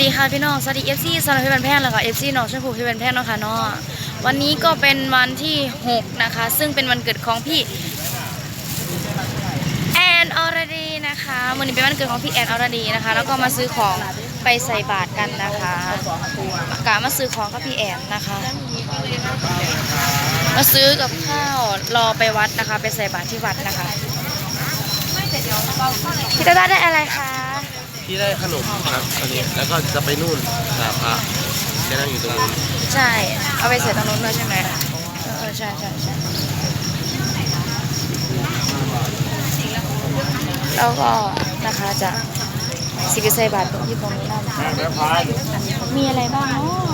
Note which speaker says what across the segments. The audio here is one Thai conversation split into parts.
Speaker 1: วัสดีค่ะพี่น้อง สวัสดีเอฟซีสำหรับพี่บันแพงแล้วก็เอฟซีน้องชมพูพี่บันแพงเนาะค่ะเนาะวันนี้ก็เป็นวันที่ 6 นะคะ ซึ่งเป็นวันเกิดของพี่แอนออรดีนะคะวันนี้เป็นวันเกิดของพี่แอนออรดีนะคะ แล้วก็มาซื้อของไปใส่บาตรกันนะคะกะมาซื้อของกับพี่แอนนะคะ มาซื้อกับข้าวรอไปวัดนะคะ ไปใส่บาตรที่วัดนะคะพี่ตาตาได้อะไรคะ
Speaker 2: พี่ได้ขนมครับตอนนี้แล้วก็จะไปนู่นหาพระแกนั่งอยู่ตรงนู้น
Speaker 1: ใช่ เอาไปเสร็จตรงนู้นด้วยใช่ไหมเออเออใช่ใช่ใช่แล้วก็นะคะจะสิกเซบาทตรงที่ตรงนี้นะมีอะไรบ้างเนาะ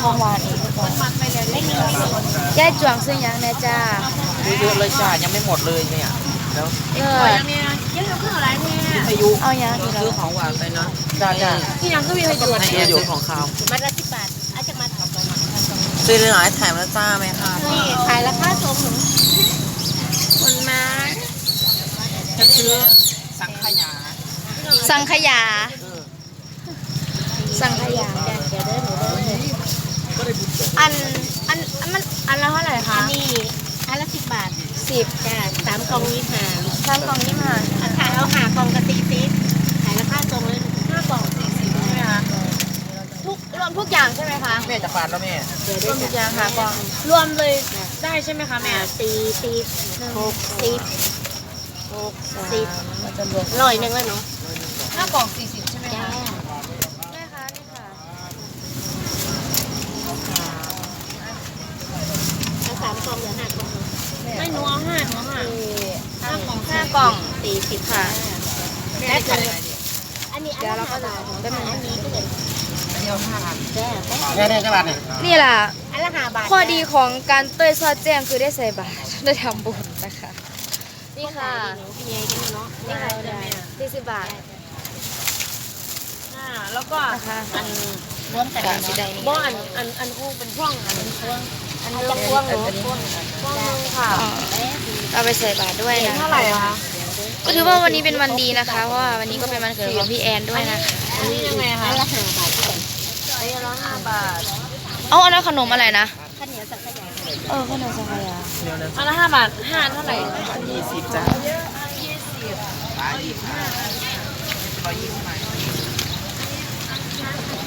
Speaker 1: เอาของหวานอีกทุกคนย่ายจวงซื้อยังแน่จ้า
Speaker 3: เยอะๆเลยจ้ายังไม่หมดเลยเนี่ยแล้ว
Speaker 1: เออ
Speaker 3: อายุ
Speaker 1: เอายังอีกแล้ว
Speaker 3: ซื้อของหวานไปนะจ้าจ้า
Speaker 1: ที่ยังก็มีให้ดู
Speaker 3: ให้เยอะซื้อของข้าว
Speaker 4: มัดละสิบบาทอาจจะมัด
Speaker 3: ซื้อหลายๆแถมแล้วจ้าไหมคะ
Speaker 4: นี่ขายราคาส่งหนูคนมา
Speaker 3: จะซื้อสังขยา
Speaker 1: สังขยา
Speaker 3: เออ
Speaker 1: สังขยา
Speaker 4: เดี๋ยวเด้อหนูเด้อ
Speaker 1: อันอันอันมันอันละเท่าไหร่
Speaker 4: อั
Speaker 1: คะ
Speaker 4: นนี้อันละสิบบาท
Speaker 1: สิบ
Speaker 4: จ้าสามกล่องนี้หา
Speaker 1: สามกล่องยี่สิบห้า
Speaker 4: อาขายเอาหากล่องกะตีซีดขายราคาส่งเลยห้ากล่องสี่สิบใช่ไหมคะ
Speaker 1: ทุกรวมทุกอย่างใช่ไหมคะ
Speaker 3: แม่จะฟาดแล้วแม่
Speaker 4: เดี๋ยว
Speaker 1: ร
Speaker 4: ได้
Speaker 1: วมทุกอ
Speaker 4: จ้ะ
Speaker 1: ย่างค่ะกล่องรวมเลยได้ใช่ไหมคะแม่
Speaker 4: อ่าสี่สิบหกสิบหกสิบ
Speaker 1: มันจะรวม
Speaker 4: ร้อยหนึ่งแล้วเนาะ
Speaker 1: ห้ากล่องสี่สิบใช่ไหม
Speaker 4: จ้า
Speaker 1: คะแม่คะนี่ค่ะ
Speaker 4: เอาสามกล่องเหลือห้ากล่อง
Speaker 1: ไม่หนูเอาห้าหนูเอาห้า
Speaker 4: ห้ากล่อง
Speaker 1: ห้ากล่อง
Speaker 4: สี่สิบ
Speaker 1: ค่ะ
Speaker 4: ได้ค่ะอันนี้อันละห้าบาท
Speaker 1: ได้ไหม
Speaker 4: อันนี้ก็เลย
Speaker 3: อันนี้เอาห้าอัน
Speaker 4: จ้า
Speaker 3: แม่เนี่ยจะบาทเนี่ย
Speaker 1: นี่แหละ
Speaker 4: อันละห้าบาท
Speaker 1: ข้อดีของการเต้ยซอดแจ้งคือได้ใส่บาตรได้ทำบุญนะคะ นี่ค่ะ
Speaker 4: พี่ใหญ่กันเนาะ
Speaker 1: นี่ค่ะสี่สิบบาท
Speaker 5: อ่าแล้วก็
Speaker 1: นะคะ
Speaker 4: อันร่วมกัน
Speaker 1: กะ
Speaker 4: เนาะ
Speaker 1: สิได้นี่
Speaker 5: บ้านอันอันคู่เป็นพ่วงอันเป็นพ่วง
Speaker 4: อันนี้จะพ่วงหนูพ่วง
Speaker 5: พ่วงหนึงค่ะ
Speaker 1: อ๋อเอาไปใส่บาตรด้วยนะ
Speaker 5: เท่าไหร่คะ
Speaker 1: ก็ถือว่าวันนี้เป็นวันดีนะคะ เพราะว่าวันนี้ก็เป็นวันเกิดของพี่แอนด้วยนะคะ
Speaker 5: อันนี้ยังไง
Speaker 4: อั
Speaker 5: คะ
Speaker 4: นละห้าบาทที่กัน
Speaker 5: อันนี้ร้อยห้าบาท
Speaker 1: เอาอันนั้นขนมอะไรนะ
Speaker 4: ข้าวเหนียวสังขยา
Speaker 1: เออขนมสังขยา
Speaker 5: อันละห้าบาทห้าเท่าไหร่
Speaker 3: ยี่สิบจ้า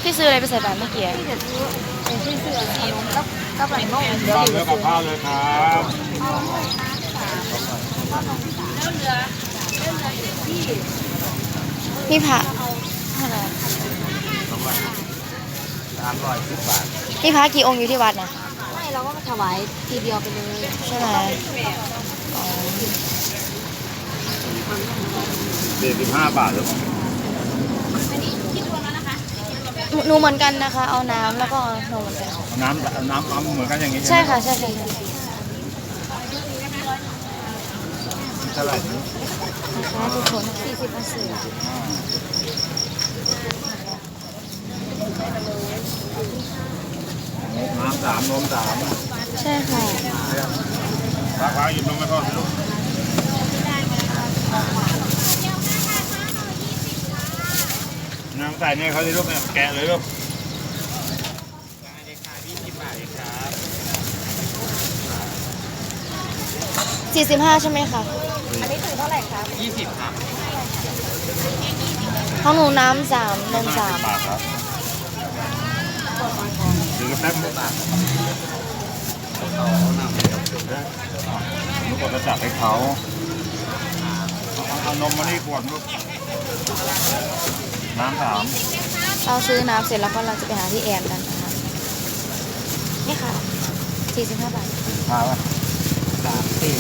Speaker 1: พี่ซื้ออะไรไปใส่บาตรเมื่อกี้
Speaker 5: ก็ไปโน่น
Speaker 6: ตามเนื้อกับข้าวเลยครับ
Speaker 1: พี่พระเท่าไหร่
Speaker 2: สามร้อยสิบบาท
Speaker 1: พี่พระกี่องค์อยู่ที่วัดนะ
Speaker 4: ไม่เราก็ถวายทีเดียวไปเลย
Speaker 1: ใช่ไหมอ๋อ
Speaker 6: สี่สิบห้าบาทหรือเปล่า
Speaker 1: หนูหนูเหมือนกันนะคะ เอาน้ำแล้วก็เอานมเหมือนกัน
Speaker 6: เอาน้ำเอาน้ำเอาเหมือนกันอย่างนี้
Speaker 1: ใช่
Speaker 6: ไหม
Speaker 1: ค่ะ ใช่ใช่ใช่
Speaker 6: เท่าไหร่นะ
Speaker 1: นะคะทุกคนสี่สิบห้าสิบ
Speaker 6: น้ำสามนมสาม
Speaker 1: ใช่ค่ะ
Speaker 6: ราคาหยิบนมไม่พอสิลูกน้ำใส่เนี่ยเขาสิลูกเนี่ยแกะเลยลูก
Speaker 1: สี่สิบห้าใช่ไหมคะ
Speaker 3: ยี่สิบครับ
Speaker 1: ของหนูน้ำสามนมสาม
Speaker 6: บาทครับถือกระแป๊บลูกกดจะจับให้เขาเอาเอานมมานี่ขวดลูกน้ำสาม
Speaker 1: เราซื้อน้ำเสร็จแล้วก็เราจะไปหาที่แอนกันนะคะนี่ค่ะสี่สิบห้าบาท
Speaker 6: มาป่ะ
Speaker 3: สามสี่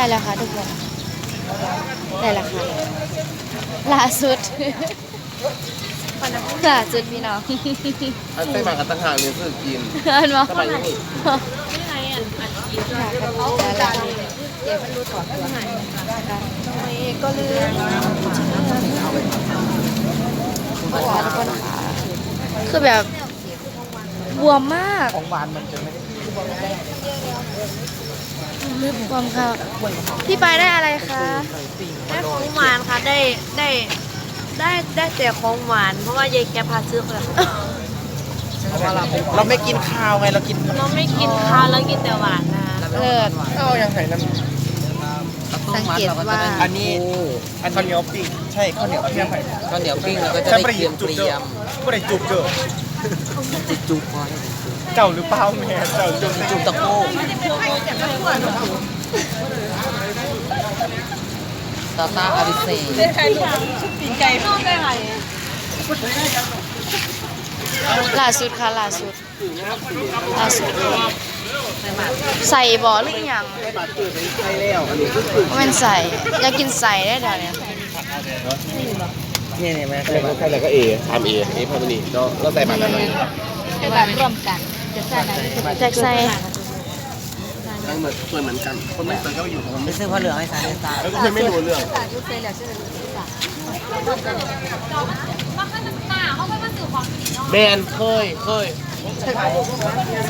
Speaker 1: ได้แล้วค่ะทุกคน ได้แล้วค่ะล่าสุดล่าสุดพี่น้อง
Speaker 2: อันไปมากันตั้งหากเลยเพื่อกิน
Speaker 1: อันว่า
Speaker 2: สบายยังอีก
Speaker 5: นี่ไงอันอันอีก
Speaker 1: ค่ะกันแล้วแล้วเดี๋ยวมันรู้ถอดตัวกันก็ลืมค่ะทุกคนค่ะคือแบบบวมมาก
Speaker 3: ของหวานมันจะไม่ได้
Speaker 1: บวมค่ะพี่ปายได้อะไรคะ
Speaker 5: ได้ของหวานค่ะได้ได้ได้ได้แต่ของหวาน เพราะว่ายายแกพาซื้อคนละ
Speaker 3: เราไม่กินข้าวไงเรากิน
Speaker 5: เราไม่กินข้าวแล้วกินแต่หวานนะ
Speaker 1: เลิศ
Speaker 3: เอายังไงนั่น
Speaker 1: สังเกตว่า
Speaker 3: อันนี้อันข้าวเหนียวปิ้งใช่ข้าวเหนียวปิ้ง
Speaker 7: ข้าวเหนียวปิ้งแล้วก็จะ
Speaker 3: ใช่
Speaker 7: ได้
Speaker 3: ไม่ได้
Speaker 7: เกรียม
Speaker 3: จุ
Speaker 7: เก
Speaker 3: บ
Speaker 7: รี
Speaker 3: เจ
Speaker 7: ย
Speaker 3: อ
Speaker 7: ม
Speaker 3: ไม่ได้จุบเจอ
Speaker 7: จิจุพอ
Speaker 3: เจ้าหรือเปล่าแม่เจ้าจุบ
Speaker 7: จุบตะโก้ตาตาอาริเซ่
Speaker 1: ล่าสุดค่ะล่าสุดล่าสุดใส่บ่อหรืออหยังว่ามันใส่อยากกินใส่ได้เดี๋ยวเนี้
Speaker 7: เนี่ยเนี่ยแม่
Speaker 2: ใครก็ใครแล้วก็เอทำเอเอพามินีเนาะเราใส่บาตรอะไร
Speaker 1: แบบร่วมกันแจกใส่
Speaker 2: ทั้งเหมือนเปิดเหมือนกัน คนไม่เปิดก็อยู่ของมัน
Speaker 7: ไป
Speaker 2: ไม่
Speaker 7: ซื้อผ้าเหลืองให้สายตา
Speaker 2: แล้วก็คือไม่รู้เรื่องแบรนด์เคยเคย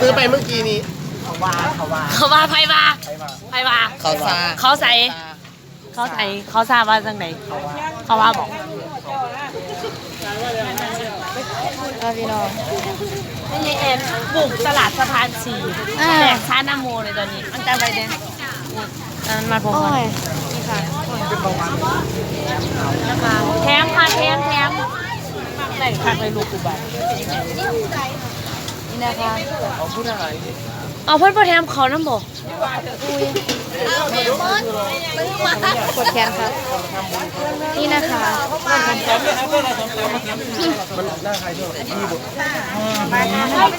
Speaker 2: ซื้อไปเมื่อกี้นี้
Speaker 3: เขาว่าเขาว่า
Speaker 5: เขาว่าไพ่ว่าไพ่ว่า
Speaker 7: เขาซา
Speaker 5: เขาใส่เขาใส่เขาทราบว่าจังไหนเขาว่าบอก
Speaker 1: ค่ะพี่น้อง
Speaker 5: นี่เอ็นบุกตลาดสะพานสี่
Speaker 1: อ่า
Speaker 5: แหลกชานาโมเลยตอนนี้มันจำไปเด้อันนั้นมาผม
Speaker 1: โอ้ย
Speaker 5: นี่ค่ะแถมค่ะแถมแถมไหนคักเลยลูกกูบัต
Speaker 1: นี่นะคะ
Speaker 5: เอาเพื่อนโปรแถมเขาน้ำบอก
Speaker 1: กดแขนค่ะ นี่นะคะ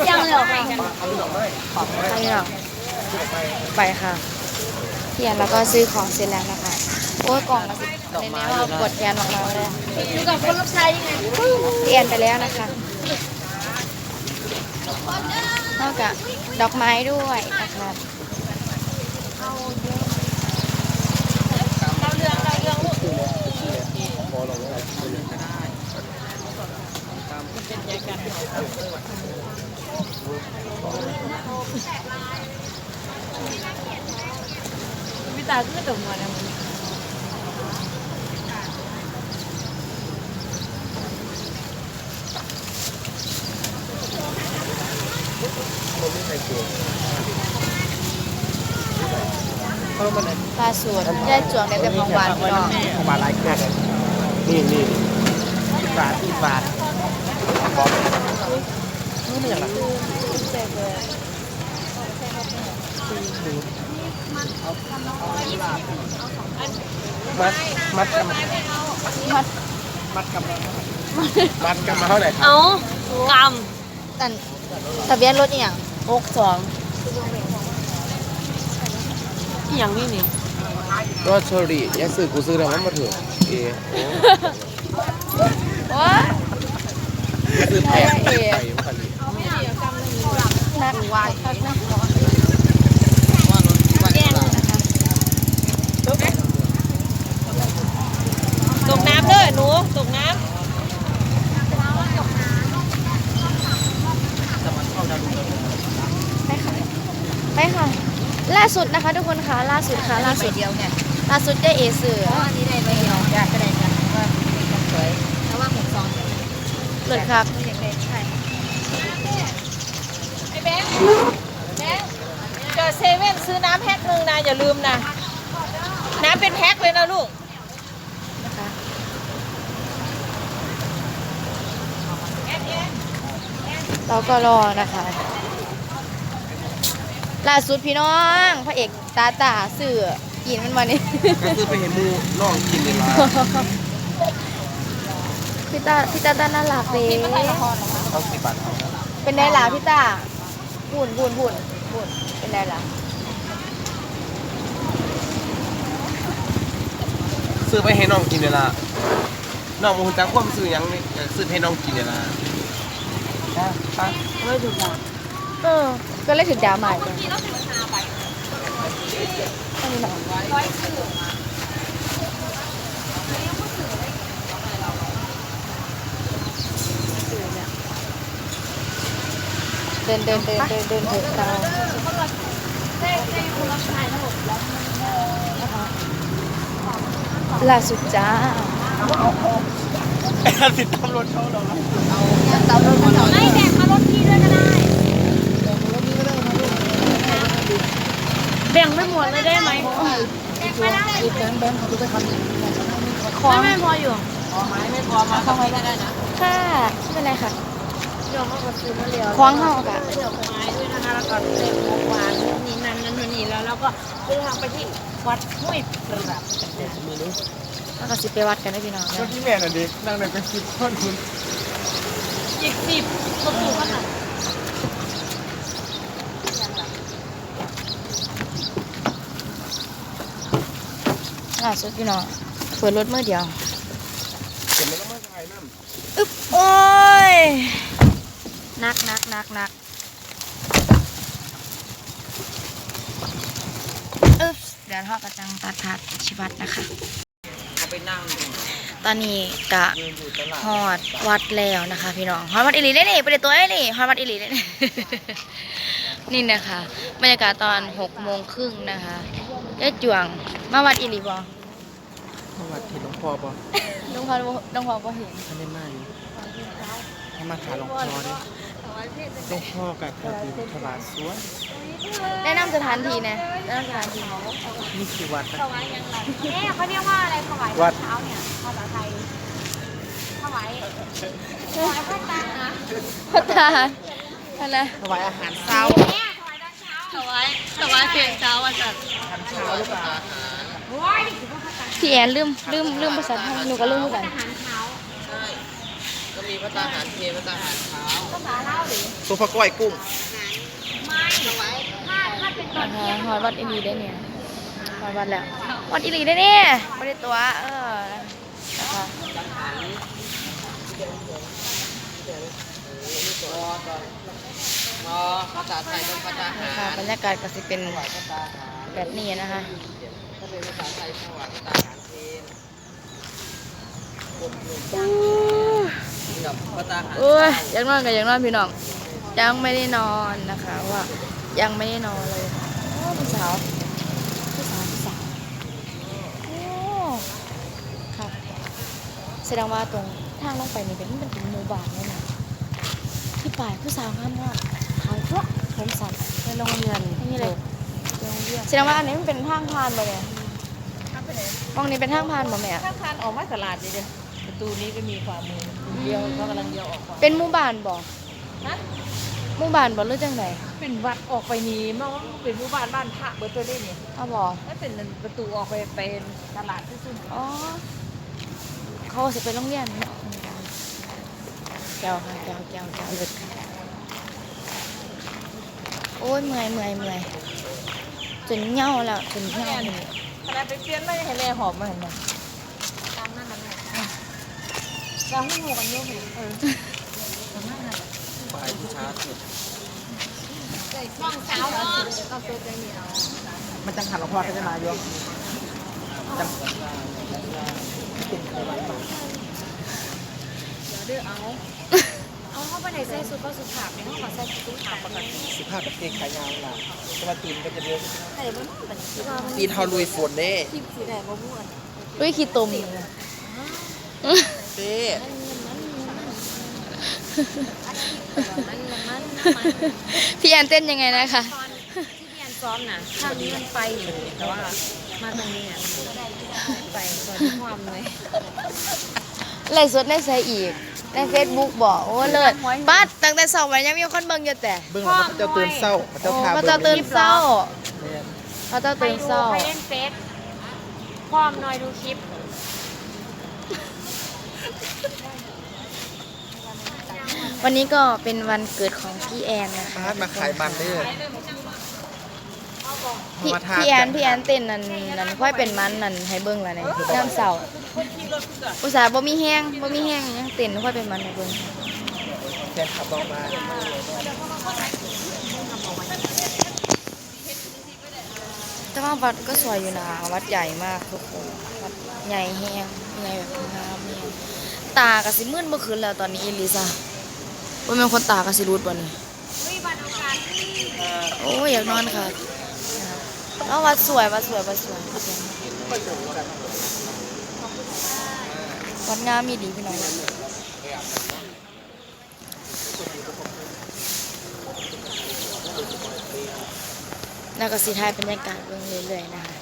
Speaker 5: ยังเลยเหรอคะ
Speaker 1: ไปหรอไปค่ะเทียนแล้วก็ซื้อของเสร็จแล้วนะคะ โอ้ยกล่องละสิในนี้ว่ากดแขนออกมาเลย
Speaker 5: อยู่กับคนรับใช้ยังไง
Speaker 1: เทียนไปแล้วนะคะ นอกจากดอกไม้ด้วยนะคะ
Speaker 5: พี่ตาคือตกมาแล้ว
Speaker 1: ล่าสุดได้จวงได้แต่ของหวานพี่น้อง
Speaker 3: ของหวานหลายแค่
Speaker 2: นี่นี่
Speaker 3: สิบบาทสิบบาทนี่มันอย่างไร
Speaker 2: มัดมัดกัน
Speaker 1: มัด
Speaker 2: มัดกันมัดกันมาเท่าไหร่ครับ
Speaker 5: เอาก
Speaker 1: อันทะเบียนรถอีหยังำ
Speaker 5: หกสองอหย่างนี้นี่
Speaker 2: ก็เชอรี่ยังซื้อกูซื้อแล้วมันมาถึงเอ
Speaker 1: โอ้ย
Speaker 2: ซื้อแพง
Speaker 1: เอ
Speaker 2: ไปพันนี้
Speaker 1: นักวายนักนักขอ
Speaker 5: แก้งนะคะตกน้ำเด้อหนูตกน้ำ
Speaker 1: ปค่ะไปค่ะ ล่า สุดนะคะ ทุกคนค่ะล่าสุดค่ะล่าสุดเดียวเนี่ยล่าสุดได้เอสื่อ
Speaker 4: อันนี้ได้ใบเดียวอยากก็ได้กันว่าเป็นสวยแต่ว่าหกซอง
Speaker 1: เลิศครับ
Speaker 4: อยากได้ใช่ำ
Speaker 5: ไอ้แบงค์แบงค์เจอเซเว่นซื้อน้ำแพ็คหนึ่งนะอย่าลืมนะน้ำเป็นแพ็คเลยนะลูก
Speaker 1: นะคะเราก็รอนะคะ ล่าสุดพี่น้องพระเอกตาตาสื่อกินมันมานี่
Speaker 2: ก็คือไปเห็นหมูน้องกินเลยละ
Speaker 1: พี่ตาพี่ตาตาน่ารักเลย
Speaker 2: เอาสิบบาทเอา
Speaker 1: เป็นไงล่ะพี่ตาบุ่นบุ่นบุ่นบุ่นเป็นไงล่ะ
Speaker 2: ซื้อไปให้น้องกินเลยละน้องมันจักความซื้อหยังนี่ก็ซื้อให้น้องกินเลยละ
Speaker 1: เออ ก็เลยถึงดาวใหม่เมื่อกี้เราถึงหาไปอัห้หร้อยคือเดินเดินเดินเดินเดินเดินตามล่าสุดจ้า
Speaker 2: สิทธิ์ตำรวจเขาเรา
Speaker 5: ไม่แด
Speaker 1: แบ่งไม่หมดเลยได้ไหม
Speaker 5: แบ่งมาแล้ว
Speaker 1: คล้องไม่พออยู่
Speaker 3: พอไหมไม่พอมาเข้าไว้ก็ได้นะ
Speaker 1: ค่ะไม่เป็นไรค่ะ
Speaker 5: เดี๋ยวเขาก็ซื้อมาเร็ว
Speaker 1: คล้องเฮากะ
Speaker 5: ดอกไม้ด้วยนะคะแล้วก็เต็มของหวานนู่นนี่นั่นนั่นนู่นนี่แล้วแล้วก็เดินทางไปที่วัดห้วยปรับ
Speaker 1: แล้วก็สิไปวัดกันได้พี่น้อง
Speaker 2: เมื่อ
Speaker 1: นะ
Speaker 2: กี้แม่น่ะดินั่งในเป็นสิบคนคุณ
Speaker 5: อีกสิบประตูก็หนั
Speaker 1: ล่าสุดพี่น้องเปิดรถเมื่อเดียว
Speaker 2: เห็นไหมก็มาถ่ายน้ำ
Speaker 1: อึ๊บโอ้ยนักนักนักนักอึ๊บเดี๋ยวทอดกระจังตัดผัดชิวัตนะคะ
Speaker 7: เอาไปนั่ง
Speaker 1: ตอนนี้กะ
Speaker 7: ยืนอยู่ตลาด
Speaker 1: ฮอดวัดแล้วนะคะ พี่น้องฮอดวัดอิลีได้นี่ไปเด็ตัวได้นี่ฮอดวัดอิลีได้นี่นี่นะคะบรรยากาศตอนหกโมงครึ่งนะคะยายจวง มาวัดอิลีบอ
Speaker 7: สวัสดีหลวงพ่อป่ะ
Speaker 1: น้องพอน้องพอบ่เห็น
Speaker 7: ท่านได้มาอยู่ให้มาถามหลวงพ่อดิหลวงพ่อกับกระดิ่งถวายสวย
Speaker 1: แนะนำสถานที่นะแนะนำสถานที่
Speaker 7: นี่คือวัดนะ
Speaker 5: ถวายยังไงเอ๊ะเขาเรียกว่าอะไรถวาย
Speaker 7: วัด
Speaker 5: เช้าเนี่ยภาษาไทยถวายถวายพระตานะ
Speaker 1: พระตาอะไร
Speaker 7: ถวายอาหารเช้า
Speaker 5: เนี่ยถวายตอนเช้า
Speaker 1: ถวายถวายเพลงเช้าวันจันทร์
Speaker 7: อาหารเช้าหรือเปล่า
Speaker 5: โอ้ยนี่คือพระตา
Speaker 1: พี่แอนลืมลืมลืมภาษาไทยหนูก็ลืมเหมือนกัน
Speaker 5: อาหารเช้า
Speaker 7: ใช่ ก็มีพระตาหารเพลพระตาหารเช้า
Speaker 5: ภาษาเล่าหรือ
Speaker 7: ซุปเปอร์ก้อยกุ้ง
Speaker 5: ไม่ถวายถ้าถ้าเป็นตอน
Speaker 1: นะคะฮอดวัดอิลีได้เนี่ยฮอดวัดแล้ววัดอิลีได้เนี่ยไม่ได้ตัวเออนะคะ
Speaker 7: ภาษาไทยต้องพระตาหา
Speaker 1: ค่ะ
Speaker 7: ร
Speaker 1: บรรยากาศก็สิเป็น
Speaker 7: ถวายพระตาหาร
Speaker 1: แบบนี้นะคะ
Speaker 7: ถ้าเป็นภาษาไทยถวายพระตาหารเพลกับพระตาหาร
Speaker 1: โอ้ยอยังนอนกันยังนอนพี่น้อง ยังไม่ได้นอนนะคะว่ายังไม่ได้นอนเลยโอ้พี่สาวพี่สาวพี่สาวโอ้ค่ะแสดงว่าตรงทางลงไปนี่เป็นมันเป็นหมู่บ้านเลยนะพี่ป่ายผู้สาวงามมาก ขาวจั๊วะผมสั่นในโรงเรียนนี่เลย โรงเรียนแสดงว่าอันนี้มันเป็นทางผ่านบ่เนี่ยมองนี้เป็นทางผ่านบ่แม่
Speaker 3: ถ้าคานออกมาตลาดนี่เด้อประตูนี้ก็มีความมือเดียวเขากำลังเดียวออกมา
Speaker 1: เป็นหมู่บ้านบ่
Speaker 3: ฮะ
Speaker 1: หมู่บ้านบ่หรือจังได
Speaker 3: เป็นวัดออกไปนี่มันเป็นหมู่บ้านบ้านพระเบอร์ตัวนี้นี่
Speaker 1: เอาบ่
Speaker 3: ถ้าเป็นประตูออกไปเป็นตลาดที่สุด
Speaker 1: อ๋อ เขาจะไปโรงเรียนเนาะแก้วค่ะแก้วแก้วแก้วเลิศค่ะ โอ้ยเมื่อยเมื่อยเมื่อยจนเหงาแล้วจนเหงาเลย
Speaker 3: ขณะไปเปลี่ยนไม่ให้แม่หอมมาเห็นไหม
Speaker 5: ตามนั่นนั่นแหละ
Speaker 3: เราให้หมูกันเยอะเลยเออ
Speaker 7: ฝ่ายผู้ช้าสุด
Speaker 5: ช่องเช้าเหรอก็ซื้อได้นี่เอา
Speaker 7: มันจังหันหลวงพ่อเขาจะมาโยมจัง
Speaker 5: เอาเข้าไปในเส้ นสุดก็สุดขาบในห้องกับเส้นสุดขาบปกติ
Speaker 7: สิบห้ากับเกงขายาวล่ะจะมาตีนก็จะเยอะ
Speaker 5: แต่มันเป็นที่ว่ามัน
Speaker 7: ตีนเทาลุยฝนเด้
Speaker 5: ทิพสีแดงมะม่วง
Speaker 1: อุ้ยขี้ตม
Speaker 7: เด้
Speaker 1: พี่แอนเต้นยังไงนะคะ
Speaker 5: ที่พี่แอนซ้อมน่ะทางนี้มันไปอยู่แต่ว่ามาตรงนี้อะไปส่วนความเลย
Speaker 1: ไลฟ์สดในใส่อีก ในเฟซบุ๊กบอกโอ้เลิศปัดตั้งแต่สองวันยังมีคนเบิ่งอยู่แต่
Speaker 7: เบื้องหลังเขาเจ้าตื่นเศร้าเขาเจ้า
Speaker 1: โอ้
Speaker 7: พา
Speaker 1: พระ
Speaker 7: เบิ่
Speaker 1: เจ้างตื่นเศร้า
Speaker 7: เนี่ย
Speaker 1: พระเจ้า
Speaker 5: ไป
Speaker 1: ตื่น
Speaker 5: ดู
Speaker 1: เศร้า
Speaker 5: ไปเล่นเฟซพร้อมหน่อยดูคลิป
Speaker 1: วันนี้ก็เป็นวันเกิดของพี่แอนนะคะ
Speaker 7: พาดมาขายมันเด้อ
Speaker 1: พี่
Speaker 7: มาทาน
Speaker 1: พี่แอน
Speaker 7: กัน
Speaker 1: พี่แอนเต้นนั่นนั่นค่อยเป็นมันนั่นให้เบิ่งแล้วนี่น้ำเสา อุตส่าห์บ่มีแห้งบ่มีแห้งยังเต้นค่อยเป็นมันให้เบิ่ง
Speaker 7: แฟนขับบอกมา
Speaker 1: แต่ว่าวัดก็สวยอยู่นะวัดใหญ่มากทุกคนวัดใหญ่แห้งใหญ่แบบงามแห้งตาก็สิมืดเมื่อคืนแล้วตอนนี้อีลิซ่าว่าแม่นคนตาก็สิรูดบ่นี่
Speaker 5: เฮ้ยบัตรเอา
Speaker 1: โอ้ยอยากนอนค่ะแล้ววัดสวยวัดสวยวัดสวย วัดงามมีดีพี่น้องแล้วก็สีทายบรรยากาศเรื่อยๆนะคะ